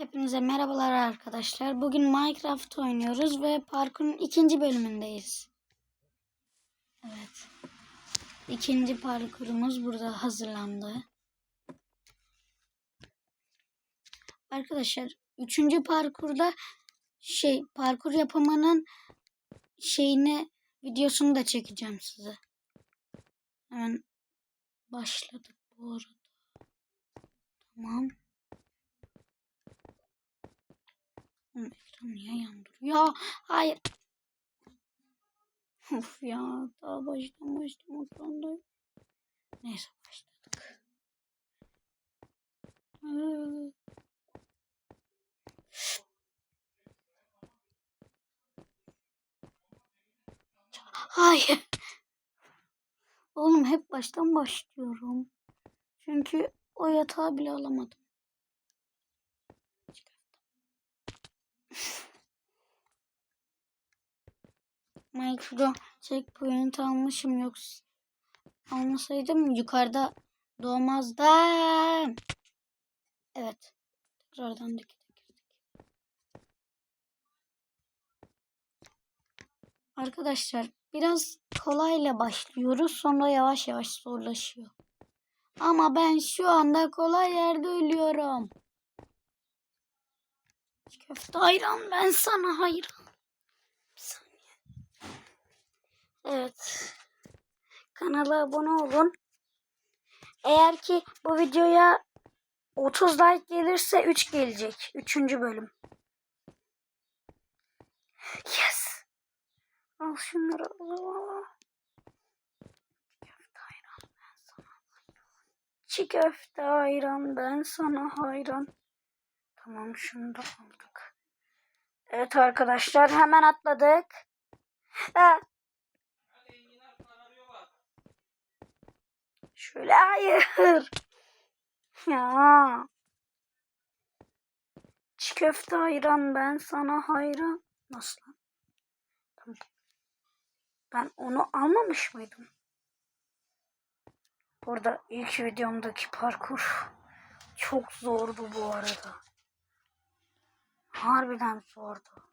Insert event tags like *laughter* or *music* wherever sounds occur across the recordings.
Hepinize merhabalar arkadaşlar. Bugün Minecraft oynuyoruz ve parkurun ikinci bölümündeyiz. Evet. İkinci parkurumuz burada hazırlandı. Arkadaşlar üçüncü parkurda şey parkur yapımının şeyini videosunu da çekeceğim size. Hemen başladık bu arada. Tamam. Oğlum ekran niye yandı? Ya hayır. Of ya daha başlamak zorundayım. Neyse başladık. Hayır. Oğlum hep baştan başlıyorum. Çünkü o yatağı bile alamadım. Micro checkpoint almışım yoksa almasaydım yukarıda doğmazdım. Evet. Tekrardan da girdik. Arkadaşlar biraz kolayla başlıyoruz sonra yavaş yavaş zorlaşıyor. Ama ben şu anda kolay yerde ölüyorum. Köfte hayran ben sana hayran. Bir saniye. Evet. Kanala abone olun. Eğer ki bu videoya 30 like gelirse 3 gelecek. 3. bölüm. Yes. Al şunları. Çiğ köfte hayran ben sana hayran. Tamam şunu da aldık. Evet arkadaşlar hemen atladık. Ha. Şöyle hayır. Ya. Çiğ köfte hayran ben sana hayran. Nasıl. Ben onu almamış mıydım? Burada ilk videomdaki parkur çok zordu bu arada. Harbiden zordu.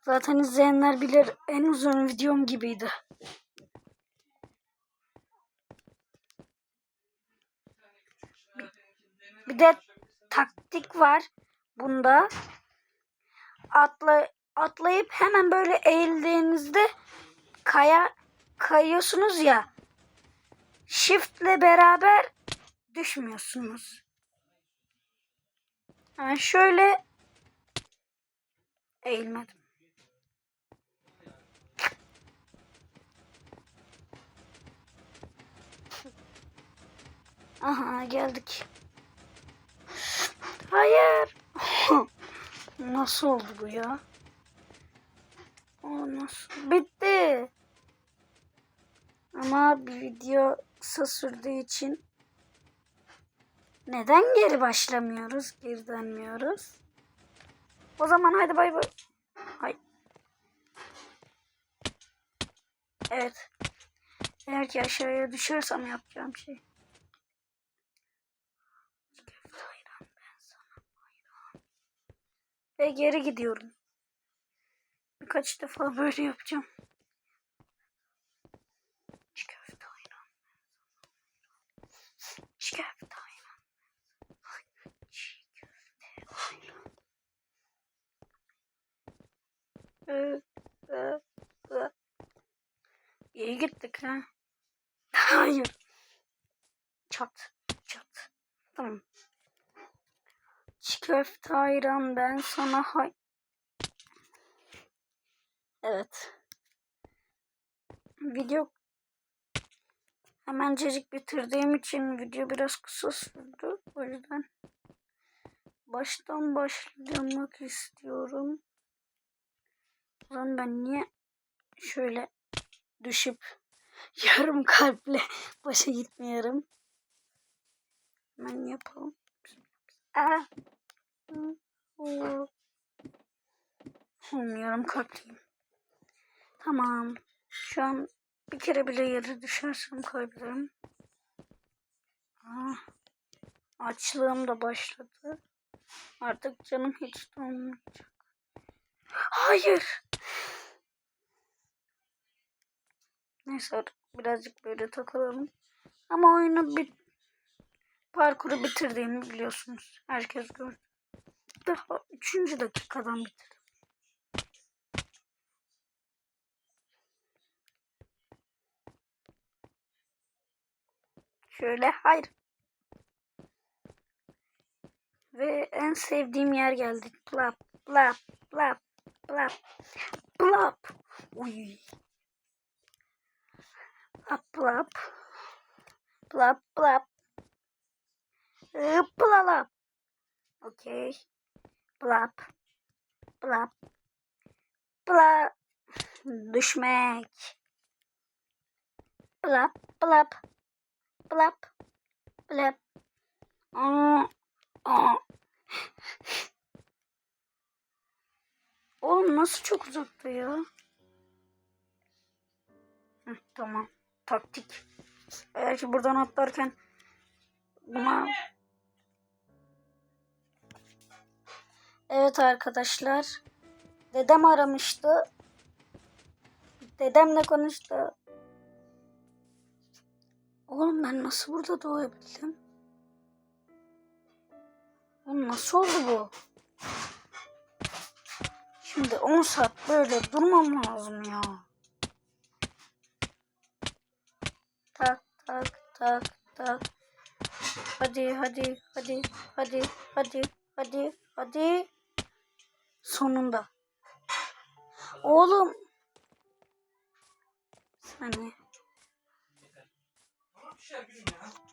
Zaten izleyenler bilir en uzun videom gibiydi. Bir de taktik var bunda. Atla, atlayıp hemen böyle eğildiğinizde kaya kayıyorsunuz ya. Shift'le beraber düşmüyorsunuz. Yani şöyle eğilmedim. Aha geldik. Hayır. *laughs* nasıl oldu bu ya? O nasıl? Bitti. Ama bir video kısa sürdüğü için neden geri başlamıyoruz? Geri dönmüyoruz. O zaman hadi bay bay. Hay. Evet. Eğer ki aşağıya düşersem yapacağım şey. Ve geri gidiyorum. Birkaç defa böyle yapacağım. Çiğ köfte hayran. Çiğ köfte hayran. Çiğ köfte hayran. Ee, ee, ee. İyi gittik ha. *laughs* Hayır. Çat. Çat. Tamam. Çiğ köfte hayran ben sana hay... Evet. Video hemencecik bitirdiğim için video biraz kısa sürdü. O yüzden baştan başlamak istiyorum. Zaman ben niye şöyle düşüp *laughs* yarım kalple *laughs* başa gitmiyorum. Hemen yapalım. Aa. Olmuyorum kalpliyim. Tamam. Şu an bir kere bile yere düşersem kaybederim. Ah. Açlığım da başladı. Artık canım hiç dolmayacak. Hayır. Neyse birazcık böyle takılalım. Ama oyunu bit parkuru bitirdiğimi biliyorsunuz. Herkes gördü. Daha 3. dakikadan bitirdim. Şöyle hayır. Ve en sevdiğim yer geldi. Plap, plap, plap, plap, plap. Uy. Plap. Plap, plap. Ee, Plalap. Okey. Plap. Plap. Plap. Düşmek. Plap, plap. Plap. Plap. Aa, aa. Oğlum nasıl çok uzakta ya? Hı, tamam. Taktik. Eğer ki buradan atlarken buna Evet arkadaşlar. Dedem aramıştı. Dedemle konuştu. Oğlum ben nasıl burada doğabildim? Oğlum nasıl oldu bu? Şimdi 10 saat böyle durmam lazım ya. Tak tak tak tak. Hadi hadi hadi hadi hadi hadi hadi. Sonunda. Oğlum. Saniye.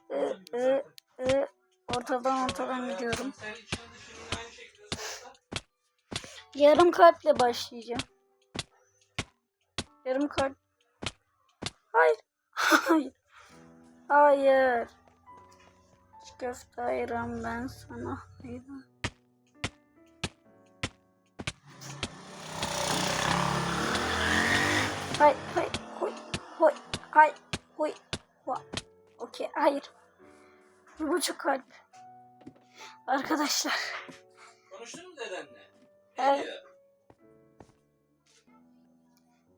Ee, e, e, ortadan ortadan gidiyorum. Yarım kalple başlayacağım. Yarım kalp. Hayır. *laughs* Hayır. Hayır. Köfte ayıran ben sana hayran. Hay hay huy huy hay huy huy. Okey hayır. Bir buçuk kalp. Arkadaşlar. Konuştun mu dedenle? Evet.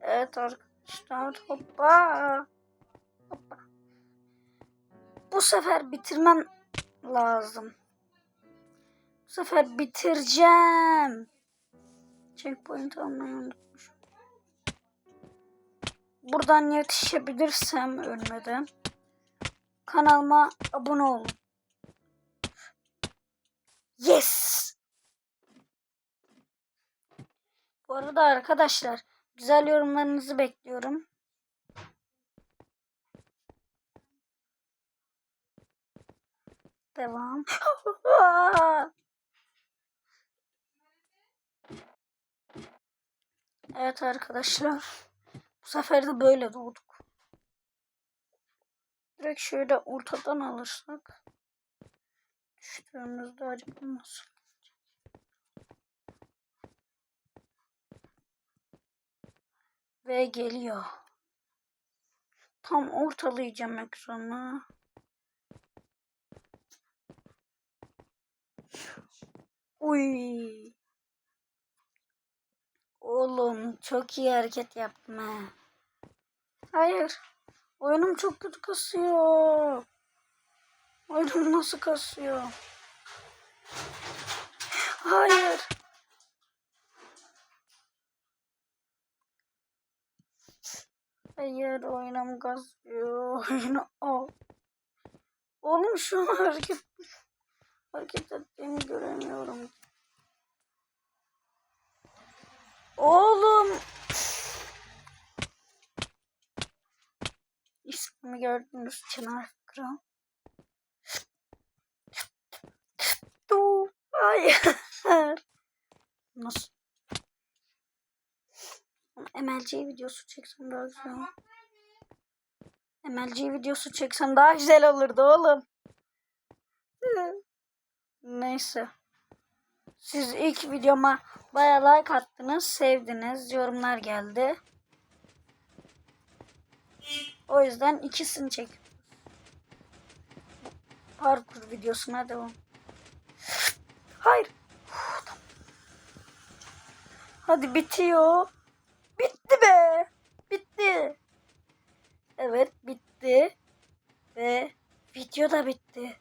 Evet arkadaşlar hoppa. Hoppa. Bu sefer bitirmem lazım. Bu sefer bitireceğim. Checkpoint almayı unutmuşum. Buradan yetişebilirsem ölmeden kanalıma abone olun. Yes! Bu arada arkadaşlar güzel yorumlarınızı bekliyorum. Devam. *laughs* evet arkadaşlar. Bu sefer de böyle doğduk. Direkt şöyle ortadan alırsak düştüğümüzde acıkmaz. Ve geliyor. Tam ortalayacağım ekranı. Uy. Oğlum çok iyi hareket yaptım ha. Hayır. Oyunum çok kötü kasıyor. Oyunum nasıl kasıyor? Hayır. Hayır oyunum kasıyor. Oyunu *laughs* al. Oğlum şu an hareket hareket ettiğimi göremiyorum. Oğlum. İsmimi gördünüz Çınar Kral. Hayır. *laughs* Nasıl? MLG videosu çeksem daha güzel. MLG videosu çeksem daha güzel olurdu oğlum. Neyse. Siz ilk videoma baya like attınız, sevdiniz, yorumlar geldi. O yüzden ikisini çek. parkur videosuna devam. Hayır. Hadi bitiyor. Bitti be. Bitti. Evet bitti. Ve video da bitti.